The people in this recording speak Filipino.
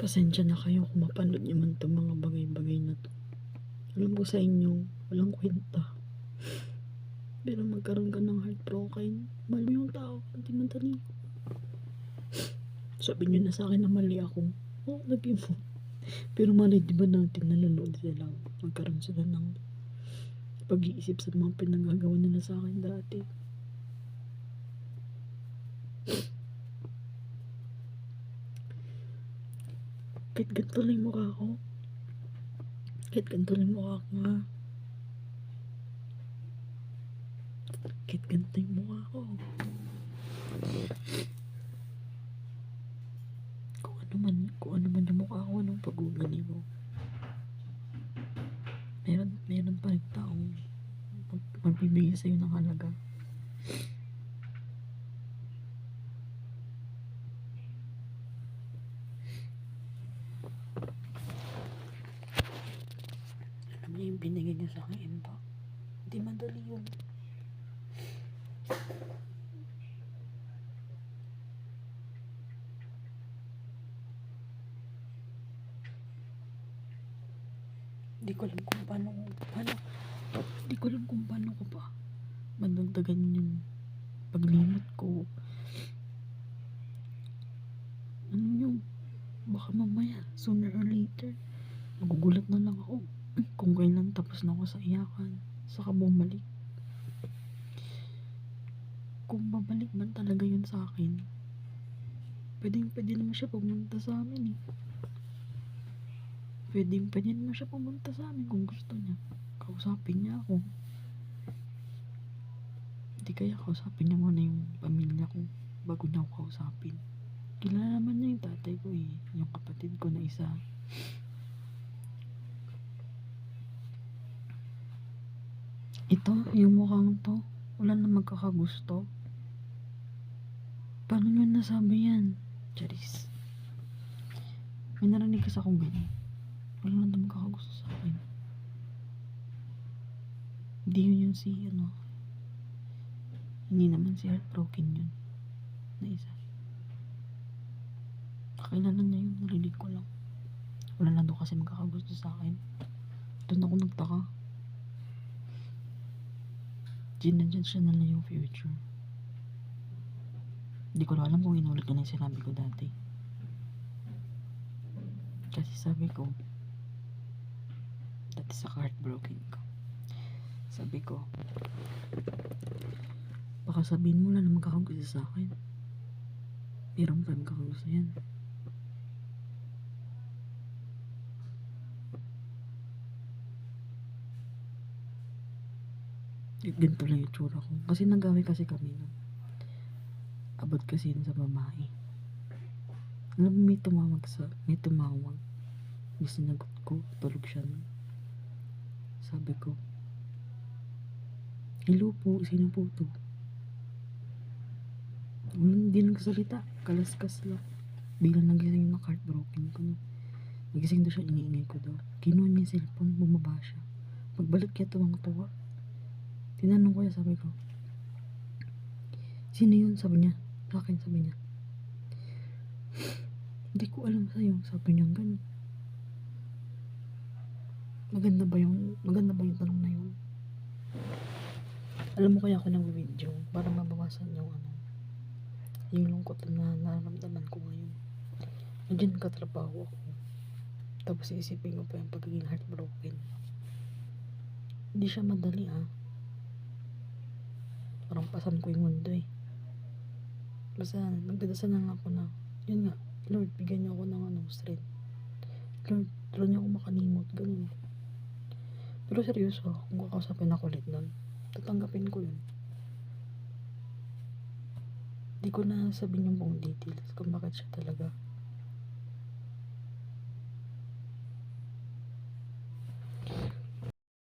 Pasensya na kayo kung mapanood niyo man itong mga bagay-bagay na to. Alam ko sa inyo, walang kwenta. Pero magkaroon ka ng heartbroken, mahal mo yung tao, hindi madali. Sabi niyo na sa akin na mali ako. Oo, oh, lagi mo. Pero mali, di ba natin nanonood sila? Magkaroon sila ng pag-iisip sa mga pinagagawa nila sa akin dati. Kahit ganito lang yung mukha ko. Kahit ganito lang yung mukha ko nga. Kahit ganito yung mukha ko. Kung ano man, kung ano man yung mukha ko, anong pag-ugani mo. Meron, meron pa rin taong mag, magbibigay sa'yo ng halaga. Niyo yung binigay niya sa akin ba? Hindi madali yun. Hindi ko alam kung paano, paano, hindi ko alam kung paano ko pa madagdagan yung paglimot ko. Ano yun? Baka mamaya, sooner or later, magugulat na lang ako kung kailan tapos na ako sa iyakan. Saka bumalik. Kung babalik man talaga yun sa akin, pwedeng pwede naman siya pumunta sa amin eh. Pwedeng pwede naman siya pumunta sa amin kung gusto niya. Kausapin niya ako. Hindi kaya kausapin niya muna yung pamilya ko bago niya ako kausapin. Kilala naman niya yung tatay ko eh. Yung kapatid ko na isa. Ito, yung mukhang to, wala na magkakagusto. Paano nyo nasabi yan? Charis. May narinig kasi akong ganyan. Wala na magkakagusto sa akin. Hindi yun yung si, ano, hindi naman si heartbroken yun. Na isa. Kakilala niya yun, narinig ko lang. Wala na daw kasi magkakagusto sa akin. Doon ako nagtaka. Ginadyan siya na lang yung future. Hindi ko na alam kung inulit ko na yung sinabi ko dati. Kasi sabi ko, dati sa heartbroken ko. Sabi ko, baka sabihin mo na na magkakagusto sa akin. Pero pa magkakagusto yan. Ganito lang yung tsura ko. Kasi nagaway kasi kami nun. Abot kasi yun sa babae. Alam mo, may tumawag sa, may tumawag. Yung sinagot ko, tulog siya nun. Sabi ko, Hello po, sino po to? Hindi nagsalita. Kalaskas lang. Biglang nagising yung heartbroken ko. No? Nagising daw siya, iniingay ko daw. Kinuha niya yung cellphone, bumaba siya. Pagbalik niya tuwang-tuwa. Tinanong ko niya, sabi ko, Sino yun? Sabi niya. Sa akin, sabi niya. Hindi ko alam sa'yo. Sabi niya ganun. Maganda ba yung, maganda ba yung tanong na yun? Alam mo kaya ako nag-video para mabawasan yung ano, yung lungkot na nararamdaman ko ngayon. Nandiyan katrabaho ako. Tapos iisipin ko pa yung pagiging heartbroken. Hindi siya madali ah. Parang pasan ko yung mundo eh. Basta nagdadasal na lang ako na, yun nga, Lord, bigyan niyo ako ng ano, strength. Lord, tulungan niyo ako makalimot, ganun. Pero seryoso, kung kakausapin ako ulit nun, tatanggapin ko yun. Hindi ko na sabihin yung buong details kung bakit siya talaga